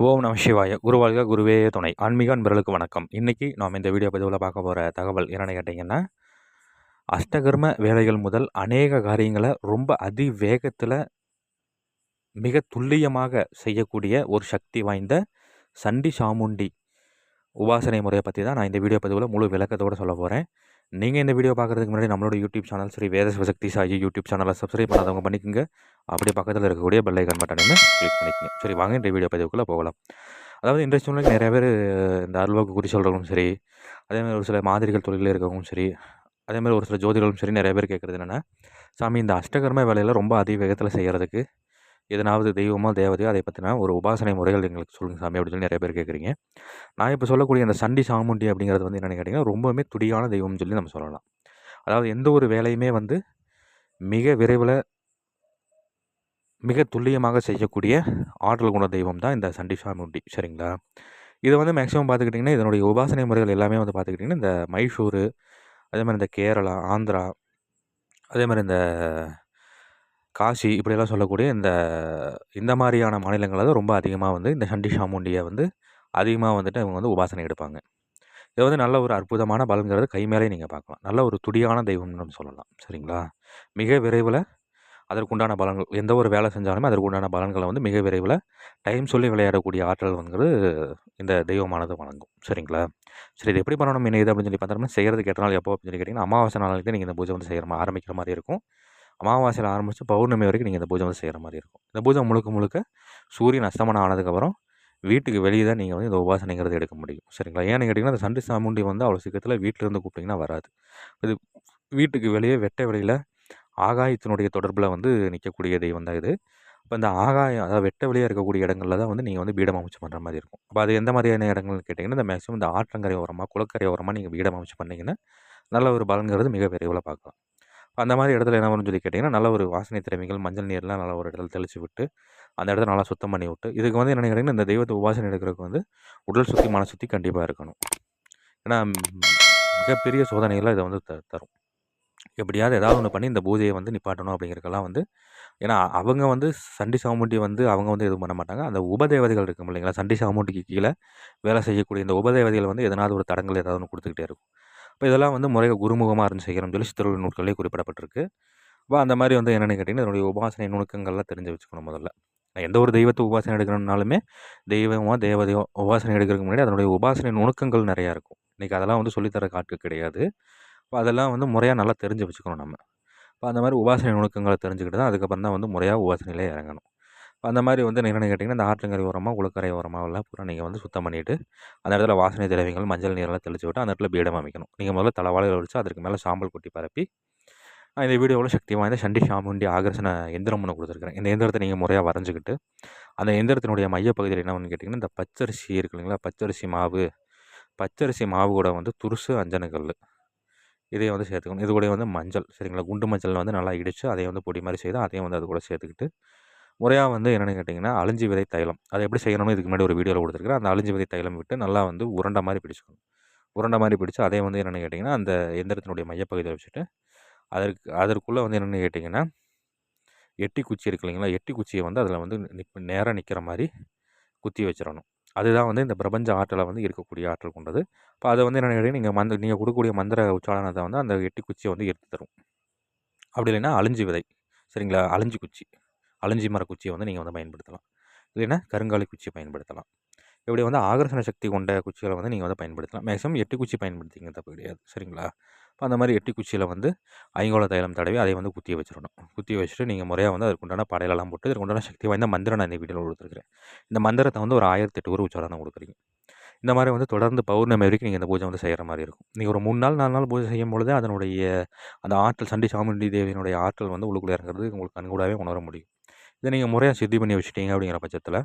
ஓம் நம சிவாய. குருவாழ்க குருவே துணை. ஆன்மீக அன்பர்களுக்கு வணக்கம். இன்றைக்கி நாம் இந்த வீடியோ பதிவில் பார்க்க போகிற தகவல் என்னென்னு கேட்டிங்கன்னா அஷ்டகர்ம வேலைகள் முதல் அநேக காரியங்களை ரொம்ப அதி வேகத்தில் மிக துல்லியமாக செய்யக்கூடிய ஒரு சக்தி வாய்ந்த சண்டி சாமுண்டி உபாசனை முறையை பற்றி தான் நான் இந்த வீடியோ பதிவில் முழு விளக்கத்தோடு சொல்ல போகிறேன் நீங்கள் இந்த வீடியோ பார்க்குறதுக்கு முன்னாடி நம்மளோட YouTube channel Sri Veda Sivasakthi Sai YouTube சேனலை சப்ஸ்கிரைப் பண்ணாதவங்க பண்ணிக்கோங்க. அப்படியே பக்கத்தில் இருக்கக்கூடிய பெல் ஐக்கன் பட்டனையுமே கிளிக் பண்ணிக்கோங்க. சரி வாங்க இந்த வீடியோ பதிவுக்குள்ளே போகலாம். அதாவது இன்றைய சூழ்நிலைக்கு நிறைய பேர் இந்த அருள்வாக்கு குறி சொல்கிறவங்களும் சரி அதேமாதிரி ஒரு சில மாதிரிகள் தொழிலில் இருக்கவங்களும் சரி அதேமாதிரி ஒரு சில ஜோதிகளும் சரி நிறைய பேர் கேட்குறது என்னென்னா சாமி இந்த அஷ்டகர்ம வேலையில் ரொம்ப அதிவேகத்தில் செய்கிறதுக்கு எதனாவது தெய்வமோ தேவதையோ அதை பற்றின ஒரு உபாசனை முறைகள் எங்களுக்கு சொல்லுங்கள் சாமி அப்படின்னு சொல்லி நிறைய பேர் கேட்குறீங்க. நான் இப்போ சொல்லக்கூடிய அந்த சண்டி சாமுண்டி அப்படிங்கிறது வந்து என்னென்னு கேட்டிங்கன்னா ரொம்பவுமே துடியான தெய்வம்னு சொல்லி நம்ம சொல்லலாம். அதாவது எந்த ஒரு வேலையுமே வந்து மிக விரைவில் மிக துல்லியமாக செய்யக்கூடிய ஆற்றல் குண தெய்வம் தான் இந்த சண்டி சாமுண்டி. சரிங்களா? இதை வந்து மேக்ஸிமம் பார்த்துக்கிட்டிங்கன்னா இதனுடைய உபாசனை முறைகள் எல்லாமே வந்து பார்த்துக்கிட்டிங்கன்னா இந்த மைசூர் அதே மாதிரி இந்த கேரளா ஆந்திரா அதே மாதிரி இந்த காசி இப்படியெல்லாம் சொல்லக்கூடிய இந்த இந்த மாதிரியான மாநிலங்களில் தான் ரொம்ப அதிகமாக வந்து இந்த சண்டி சாமுண்டியை வந்து அதிகமாக வந்துட்டு அவங்க வந்து உபாசனை எடுப்பாங்க. இது வந்து நல்ல ஒரு அற்புதமான பலன்கிறது கை மேலே நீங்கள் பார்க்கலாம். நல்ல ஒரு துடியான தெய்வம்னு சொல்லலாம். சரிங்களா? மிக விரைவில் அதற்குண்டான பலன்கள் எந்த ஒரு வேலை செஞ்சாலுமே அதற்குண்டான பலன்களை வந்து மிக விரைவில் டைம் சொல்லி விளையாடக்கூடிய ஆற்றல் வந்து இந்த தெய்வமானது வழங்கும். சரிங்களா? சரி இது எப்படி பண்ணணும்? என்ன இது அப்படின்னு சொல்லி பார்த்தோம்னா செய்கிறதுக்கு எட்டு நாள் எப்போ அப்படின்னு சொல்லி கேட்டிங்கன்னா அமாவாசை நாளைக்கு நீங்கள் இந்த பூஜை வந்து செய்கிற ஆரம்பிக்கிற மாதிரி இருக்கும். அமாவாசையில் ஆரம்பித்து பௌர்ணமி வரைக்கும் நீங்கள் இந்த பூஜை வந்து செய்கிற மாதிரி இருக்கும். இந்த பூஜை முழுக்க முழுக்க சூரியன் அஸ்தமனம் ஆனதுக்கப்புறம் வீட்டுக்கு வெளியே தான் நீங்கள் வந்து இந்த உபாசனைங்கிறது எடுக்க முடியும். சரிங்களா? ஏன்னு கேட்டிங்கன்னா அந்த சண்டை சாமுண்டி வந்து அவ்வளோ சீக்கிரத்தில் வீட்டிலேருந்து கூப்பிட்டிங்கன்னா வராது. இது வீட்டுக்கு வெளியே வெட்ட வெளியில் ஆகாயத்தினுடைய தொடர்பில் வந்து நிற்கக்கூடிய தெய்வம் தான் இது. இப்போ இந்த ஆகாயம் அதாவது வெட்ட வெளியாக இருக்கக்கூடிய இடங்களில் தான் வந்து நீங்கள் வந்து வீடம் அமைச்சு பண்ணுற மாதிரி இருக்கும். அப்போ அது எந்த மாதிரியான இடங்கள்னு கேட்டிங்கன்னா இந்த மேக்ஸிமம் இந்த ஆற்றங்கரை ஓரமாக குளக்கரை ஓரமாக நீங்கள் வீடம் அமைச்சு பண்ணிங்கன்னா நல்ல ஒரு பலன்கிறது மிக விரைவில் பார்க்கலாம். அந்த மாதிரி இடத்துல என்ன வரும்னு சொல்லி கேட்டிங்கன்னா நல்ல ஒரு வாசனை திறமைகள் மஞ்சள் நீர்லாம் நல்ல ஒரு இடத்துல தெளித்து விட்டு அந்த இடத்த நல்லா சுத்தம் பண்ணி விட்டு இதுக்கு வந்து என்ன கேட்டிங்கன்னா இந்த தெய்வத்தை உபாசனை எடுக்கிறதுக்கு வந்து உடல் சுற்றி மன சுற்றி கண்டிப்பாக இருக்கணும். ஏன்னா மிகப்பெரிய சோதனைகளாக இதை வந்து த தரும். எப்படியாவது ஏதாவது ஒன்று பண்ணி இந்த பூஜையை வந்து நிப்பாட்டணும் அப்படிங்கிறக்கெல்லாம் வந்து ஏன்னா அவங்க வந்து சண்டி சாமுண்டி வந்து அவங்க வந்து எதுவும் பண்ண மாட்டாங்க. அந்த உபதேவதைகள் இருக்கும் இல்லைங்களா? சண்டி சாமுண்டிக்கு கீழே வேலை செய்யக்கூடிய இந்த உபதேவதைகள் வந்து எதனாவது ஒரு தடங்கள் ஏதாவது ஒன்று கொடுத்துக்கிட்டே இருக்கும். இப்போ இதெல்லாம் வந்து முறையாக குருமுகமாக இருந்து செய்கிறோம்னு சொல்லி சித்தர்கள் நூல்களே குறிப்பிடப்பட்டிருக்கு. அப்போ அந்த மாதிரி வந்து என்னென்னு கேட்டிங்கன்னா என்னுடைய உபாசனை நுணுக்கங்கள்லாம் தெரிஞ்சு வச்சுக்கணும் முதல்ல. எந்த ஒரு தெய்வத்தை உபாசனை எடுக்கணும்னாலுமே தெய்வமோ தேவதையோ உபாசனை எடுக்கிறதுக்கு முன்னாடி அதனுடைய உபாசனை நுணுக்கங்கள் நிறையா இருக்கும். இன்றைக்கி அதெல்லாம் வந்து சொல்லித்தர காட்டு கிடையாது. இப்போ அதெல்லாம் வந்து முறையாக நல்லா தெரிஞ்சு வச்சுக்கணும் நம்ம. இப்போ அந்த மாதிரி உபாசனை நுணுக்கங்களை தெரிஞ்சுக்கிட்டு தான் அதுக்கப்புறம் தான் வந்து முறையாக உபாசனையிலே இறங்கணும். அந்த மாதிரி வந்து என்னென்னு கேட்டிங்கன்னா இந்த ஆற்றங்கரை ஓரமாக குளக்கரை ஓரமாக எல்லாம் பூரா நீங்கள் வந்து சுத்தம் பண்ணிவிட்டு அந்த இடத்துல வாசனை திரவியங்கள் மஞ்சள் நீரெல்லாம் தெளிச்சு விட்டு அந்த இடத்துல பீடம் அமைக்கணும். நீங்கள் முதல்ல தலைவாழையில் வச்சு அதற்கு மேலே சாம்பல் கொட்டி பரப்பி இந்த வீடியோவில் சக்தி வாய்ந்த சண்டி ஷாமுண்டி ஆகர்ஷண எந்திரம் ஒன்று கொடுத்துருக்குறேன். இந்த எந்திரத்தை நீங்கள் முறையாக வரைஞ்சிக்கிட்டு அந்த எந்திரத்தினுடைய மையப்பகுதியில் என்ன ஒன்று கேட்டிங்கன்னா இந்த பச்சரிசி இருக்கு இல்லைங்களா பச்சரிசி மாவு. பச்சரிசி மாவு கூட வந்து துருசு அஞ்சனுக்கல் இதையும் வந்து சேர்த்துக்கணும். இது கூட வந்து மஞ்சள் சரிங்களா? குண்டு மஞ்சள் வந்து நல்லா இடித்து அதையும் வந்து பொடி மாதிரி செய்து அதையும் வந்து அது கூட சேர்த்துக்கிட்டு முறையாக வந்து என்னென்னு கேட்டிங்கன்னா அழிஞ்சி விதை தைலம். அதை எப்படி செய்யணும்னு இதுக்கு முன்னாடி ஒரு வீடியோவில் கொடுத்துருக்கேன் அந்த அழிஞ்சி விதை தைலம் விட்டு நல்லா வந்து உருண்டை மாதிரி பிடிச்சிக்கணும். உருண்டை மாதிரி பிடிச்சி அதே வந்து என்னென்னு கேட்டிங்கன்னா அந்த எந்திரத்தினுடைய மையப்பகுதியில் வச்சுட்டு அதற்கு அதற்குள்ளே வந்து என்னென்னு கேட்டிங்கன்னா எட்டி குச்சி இருக்கு இல்லைங்களா? எட்டி குச்சியை வந்து அதில் வந்து நிப் நேராக நிற்கிற மாதிரி குத்தி வச்சிடணும். அதுதான் வந்து இந்த பிரபஞ்ச ஆற்றலை வந்து இருக்கக்கூடிய ஆற்றல் கொண்டது. இப்போ அதை வந்து என்னென்னு கேட்டிங்கன்னா நீங்கள் மந்த நீங்கள் கொடுக்கக்கூடிய மந்திர உச்சாரணத்தை வந்து அந்த எட்டி குச்சியை வந்து எடுத்து தரும். அப்படி இல்லைன்னா அழிஞ்சி விதை. சரிங்களா? அழிஞ்சி குச்சி. அலைஞ்சி மர குச்சியை வந்து நீங்கள் வந்து பயன்படுத்தலாம். இல்லைன்னா கருங்காலி குச்சியை பயன்படுத்தலாம். இப்படி வந்து ஆகர்ஷண சக்தி கொண்ட குச்சிகளை வந்து நீங்கள் வந்து பயன்படுத்தலாம். மேக்ஸிமம் எட்டு குச்சி பயன்படுத்திங்க தப்பு கிடையாது. சரிங்களா? இப்போ அந்த மாதிரி எட்டு குச்சியில் வந்து ஐங்கோல தைலம் தடவி அதை வந்து குத்தி வச்சிடணும். குத்தி வச்சுட்டு நீங்கள் முறையாக வந்து அதுக்குண்டான படையிலெல்லாம் போட்டு அதுக்குண்டான சக்தி வாய்ந்த மந்திரம் நான் இந்த வீடியோவில் கொடுத்துருக்கிறேன். இந்த மந்திரத்தை வந்து ஒரு ஆயிரத்தி எட்டு ஊர் உச்சாரணம் கொடுக்குறீங்க. இந்த மாதிரி வந்து தொடர்ந்து பௌர்ணமி வரைக்கும் நீங்கள் இந்த பூஜை வந்து செய்கிற மாதிரி இருக்கும். நீங்கள் ஒரு மூணு நாள் நாலு நாள் பூஜை செய்யும் பொழுது அதனுடைய அந்த ஆற்றல் சண்டி சாமுண்டி தேவியினுடைய ஆற்றல் வந்து உள்ளுக்குள்ளே இறங்குறது உங்களுக்கு கண்கூடாவே உணர முடியும். இதை நீங்கள் முறையாக சித்தி பண்ணி வச்சுட்டீங்க அப்படிங்கிற பட்சத்தில்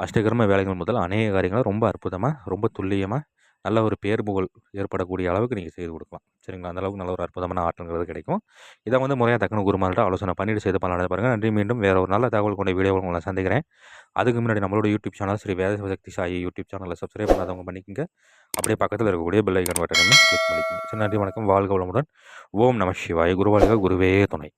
அஷ்டகர்ம வேலைகள் முதல் அநேக காரியங்களும் ரொம்ப அற்புதமாக ரொம்ப துல்லியமாக நல்ல ஒரு பேர் புகழ் ஏற்படக்கூடிய அளவுக்கு நீங்கள் செய்து கொடுக்கலாம். சரிங்களா? அந்தளவுக்கு நல்ல ஒரு அற்புதமான ஆற்றல்கிறது கிடைக்கும். இதை வந்து முறையாக தக்கன குருமார்கிட்ட ஆலோசனை பண்ணிட்டு செய்து பண்ணலாம் பாருங்கள் நன்றி. மீண்டும் வேறு ஒரு நல்ல தகவல் கொண்ட வீடியோ உங்களை சந்திக்கிறேன். அதுக்கு முன்னாடி நம்மளோட YouTube channel Sri Veda Sakthi Sai YouTube சேனலில் சப்ஸ்கிரைப் பண்ணாதவங்க பண்ணிக்கங்க. அப்படியே பக்கத்தில் இருக்கக்கூடிய பெல் ஐக்கன் பட்டனை கிளிக் பண்ணிக்கோங்க. சரி நன்றி. வணக்கம். வாழ்க வளமுடன். ஓம் நம சிவாய். குருவாளிக குருவே துணை.